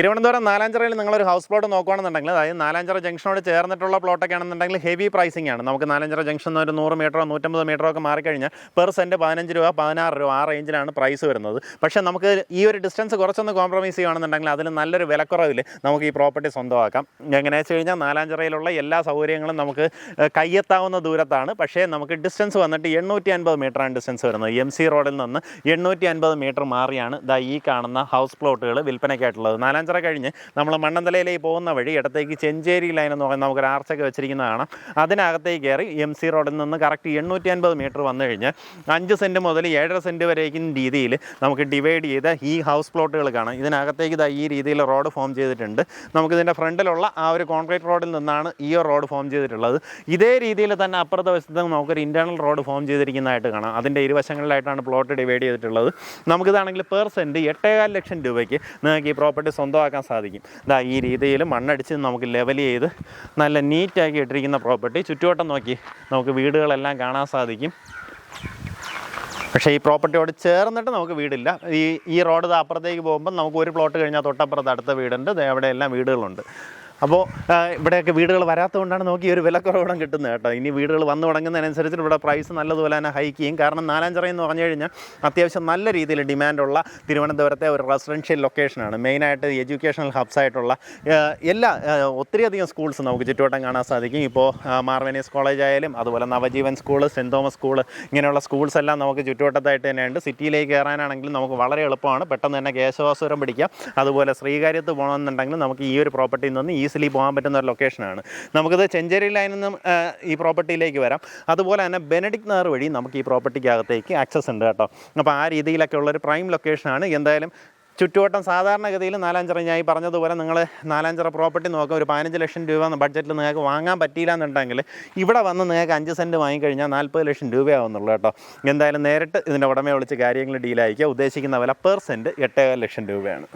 തിരുവനന്തപുരം നാലാഞ്ചിറയിൽ നിങ്ങളൊരു house plot നോക്കുകയാണെന്നുണ്ടെങ്കിൽ അതായത് നാലാഞ്ചിറ ജംഗ്ഷനോട് ചേർന്നിട്ടുള്ള പ്ലോട്ടൊക്കെ ആണെന്നുണ്ടെങ്കിൽ ഹെവി പ്രൈസിംഗ് ആണ്. നമുക്ക് നാലാഞ്ചിറ ജംഗ്ഷൻ ഒരു നൂറ് മീറ്ററോ നൂറ്റമ്പത് മീറ്ററോ ഒക്കെ മാറിക്കഴിഞ്ഞാൽ പെർ സെന്റ് പതിനഞ്ച് രൂപ പതിനാറ് രൂപ ആ റേഞ്ചിലാണ് പ്രൈസ് വരുന്നത്. പക്ഷേ നമുക്ക് ഈ ഒരു ഡിസ്റ്റൻസ് കുറച്ചൊന്ന് കോംപ്രമൈസ് ചെയ്യുകയാണെന്നുണ്ടെങ്കിൽ അതിന് നല്ലൊരു വിലക്കുറവിൽ നമുക്ക് ഈ പ്രോപ്പർട്ടി സ്വന്തമാക്കാം. എങ്ങനെയാണെന്ന് വെച്ച് കഴിഞ്ഞാൽ നാലാഞ്ചിറയിലുള്ള എല്ലാ സൗകര്യങ്ങളും നമുക്ക് കയ്യെത്താവുന്ന ദൂരത്താണ്. പക്ഷേ നമുക്ക് ഡിസ്റ്റൻസ് വന്നിട്ട് എണ്ണൂറ്റി അൻപത് മീറ്ററാണ് ഡിസ്റ്റൻസ് വരുന്നത്. എം സി റോഡിൽ നിന്ന് എണ്ണൂറ്റി അൻപത് മീറ്റർ മാറിയാണ് ദാ ഈ കാണുന്ന ഹൗസ് പ്ലോട്ടുകൾ വിൽപ്പനയ്ക്കായിട്ടുള്ളത്. നാലാഞ്ചിറ കഴിഞ്ഞ് നമ്മൾ മണ്ണന്തലയിലേക്ക് പോകുന്ന വഴി ഇടത്തേക്ക് ചെഞ്ചേരി ലൈൻ എന്ന് പറയുന്ന നമുക്കൊരു ആർച്ചൊക്കെ വെച്ചിരിക്കുന്നതാണ് അതിനകത്തേക്ക് കയറി എം സി റോഡിൽ നിന്ന് കറക്റ്റ് എണ്ണൂറ്റി അൻപത് മീറ്റർ വന്നു കഴിഞ്ഞാൽ അഞ്ച് സെന്റ് മുതൽ ഏഴര സെന്റ് വരേക്കും രീതിയിൽ നമുക്ക് ഡിവൈഡ് ചെയ്ത ഈ ഹൗസ് പ്ലോട്ടുകൾ കാണാം. ഇതിനകത്തേക്ക് ഇതാ ഈ രീതിയിൽ റോഡ് ഫോം ചെയ്തിട്ടുണ്ട്. നമുക്കിതിന്റെ ഫ്രണ്ടിലുള്ള ആ ഒരു കോൺക്രീറ്റ് റോഡിൽ നിന്നാണ് ഈ റോഡ് ഫോം ചെയ്തിട്ടുള്ളത്. ഇതേ രീതിയിൽ തന്നെ അപ്പുറത്തെ വശത്ത് നമുക്കൊരു ഇന്റേർണൽ റോഡ് ഫോം ചെയ്തിരിക്കുന്നതായിട്ട് കാണാം. അതിന്റെ ഇരുവശങ്ങളിലായിട്ടാണ് പ്ലോട്ട് ഡിവൈഡ് ചെയ്തിട്ടുള്ളത്. നമുക്കിതാണെങ്കിൽ പെർ സെന്റ് എട്ടേകാൽ ലക്ഷം രൂപയ്ക്ക് നിങ്ങൾക്ക് ഈ പ്രോപ്പർട്ടി സ്വന്തമാക്കാൻ സാധിക്കും. ഇതാ ഈ രീതിയിൽ മണ്ണടിച്ച് നമുക്ക് ലെവൽ ചെയ്ത് നല്ല നീറ്റാക്കി ഇട്ടിരിക്കുന്ന പ്രോപ്പർട്ടി ചുറ്റുവട്ടം നോക്കി നമുക്ക് വീടുകളെല്ലാം കാണാൻ സാധിക്കും. പക്ഷേ ഈ പ്രോപ്പർട്ടിയോട് ചേർന്നിട്ട് നമുക്ക് വീടില്ല. ഈ ഈ റോഡ് അപ്പുറത്തേക്ക് പോകുമ്പോൾ നമുക്ക് ഒരു പ്ലോട്ട് കഴിഞ്ഞാൽ തൊട്ടപ്പുറത്ത് അടുത്ത വീടുണ്ട്. അവിടെ എല്ലാം വീടുകളുണ്ട്. അപ്പോൾ ഇവിടെയൊക്കെ വീടുകൾ വരാത്തതുകൊണ്ടാണ് നോക്കി ഒരു വിലക്കുറവിടം കിട്ടുന്നത് കേട്ടോ. ഇനി വീടുകൾ വന്നു തുടങ്ങുന്നതിനനുസരിച്ച് ഇവിടെ പ്രൈസ് നല്ലതുപോലെ തന്നെ ഹൈക്ക് ചെയ്യും. കാരണം നാലാഞ്ചിറ എന്ന് പറഞ്ഞു കഴിഞ്ഞാൽ അത്യാവശ്യം നല്ല രീതിയിൽ ഡിമാൻഡുള്ള തിരുവനന്തപുരത്തെ ഒരു റെസിഡൻഷ്യൽ ലൊക്കേഷനാണ് മെയിനായിട്ട് എഡ്യൂക്കേഷണൽ ഹബ്സ് ആയിട്ടുള്ള എല്ലാ ഒത്തിരിയധികം സ്കൂൾസ് നമുക്ക് ചുറ്റുവട്ടം കാണാൻ സാധിക്കും. ഇപ്പോൾ മാർവനീസ് കോളേജ് ആയാലും അതുപോലെ Navajeevan school saint Thomas school ഇങ്ങനെയുള്ള സ്കൂൾസ് എല്ലാം നമുക്ക് ചുറ്റുവട്ടത്തായിട്ട് തന്നെയുണ്ട്. സിറ്റിയിലേക്ക് കയറാനാണെങ്കിലും നമുക്ക് വളരെ എളുപ്പമാണ്. പെട്ടെന്ന് തന്നെ കേശവാസുരം പിടിക്കാം. അതുപോലെ ശ്രീകാര്യത്ത് പോകണമെന്നുണ്ടെങ്കിൽ നമുക്ക് ഈ ഒരു പ്രോപ്പർട്ടിയിൽ നിന്ന് ഈസിലി പോകാൻ പറ്റുന്ന ഒരു ലൊക്കേഷനാണ് നമുക്കിത് ചെഞ്ചേരി ലൈനിൽ നിന്നും ഈ പ്രോപ്പർട്ടിയിലേക്ക് വരാം. അതുപോലെ തന്നെ ബെനഡിക് നഗർ വഴി നമുക്ക് ഈ പ്രോപ്പർട്ടിക്കകത്തേക്ക് ആക്സസ് ഉണ്ട് കേട്ടോ. അപ്പോൾ ആ രീതിയിലൊക്കെ ഉള്ളൊരു പ്രൈം ലൊക്കേഷനാണ് എന്തായാലും ചുറ്റുവട്ടം സാധാരണഗതിയിൽ നാലാഞ്ചിറ ഞാൻ ഈ പറഞ്ഞതുപോലെ നിങ്ങൾ നാലാഞ്ചിറ പ്രോപ്പർട്ടി നോക്കുക. ഒരു പതിനഞ്ച് ലക്ഷം രൂപ ബഡ്ജറ്റിൽ നിങ്ങൾക്ക് വാങ്ങാൻ പറ്റിയില്ല എന്നുണ്ടെങ്കിൽ ഇവിടെ വന്ന് നിങ്ങൾക്ക് അഞ്ച് സെന്റ് വാങ്ങിക്കഴിഞ്ഞാൽ നാൽപ്പത് ലക്ഷം രൂപയാവുന്നുള്ളൂ കേട്ടോ. എന്തായാലും നേരിട്ട് ഇതിന്റെ ഉടമയെ വിളിച്ച് കാര്യങ്ങൾ ഡീലായിരിക്കുക ഉദ്ദേശിക്കുന്ന വില പെർ സെന്റ് എട്ടേകാൽ ലക്ഷം രൂപയാണ്.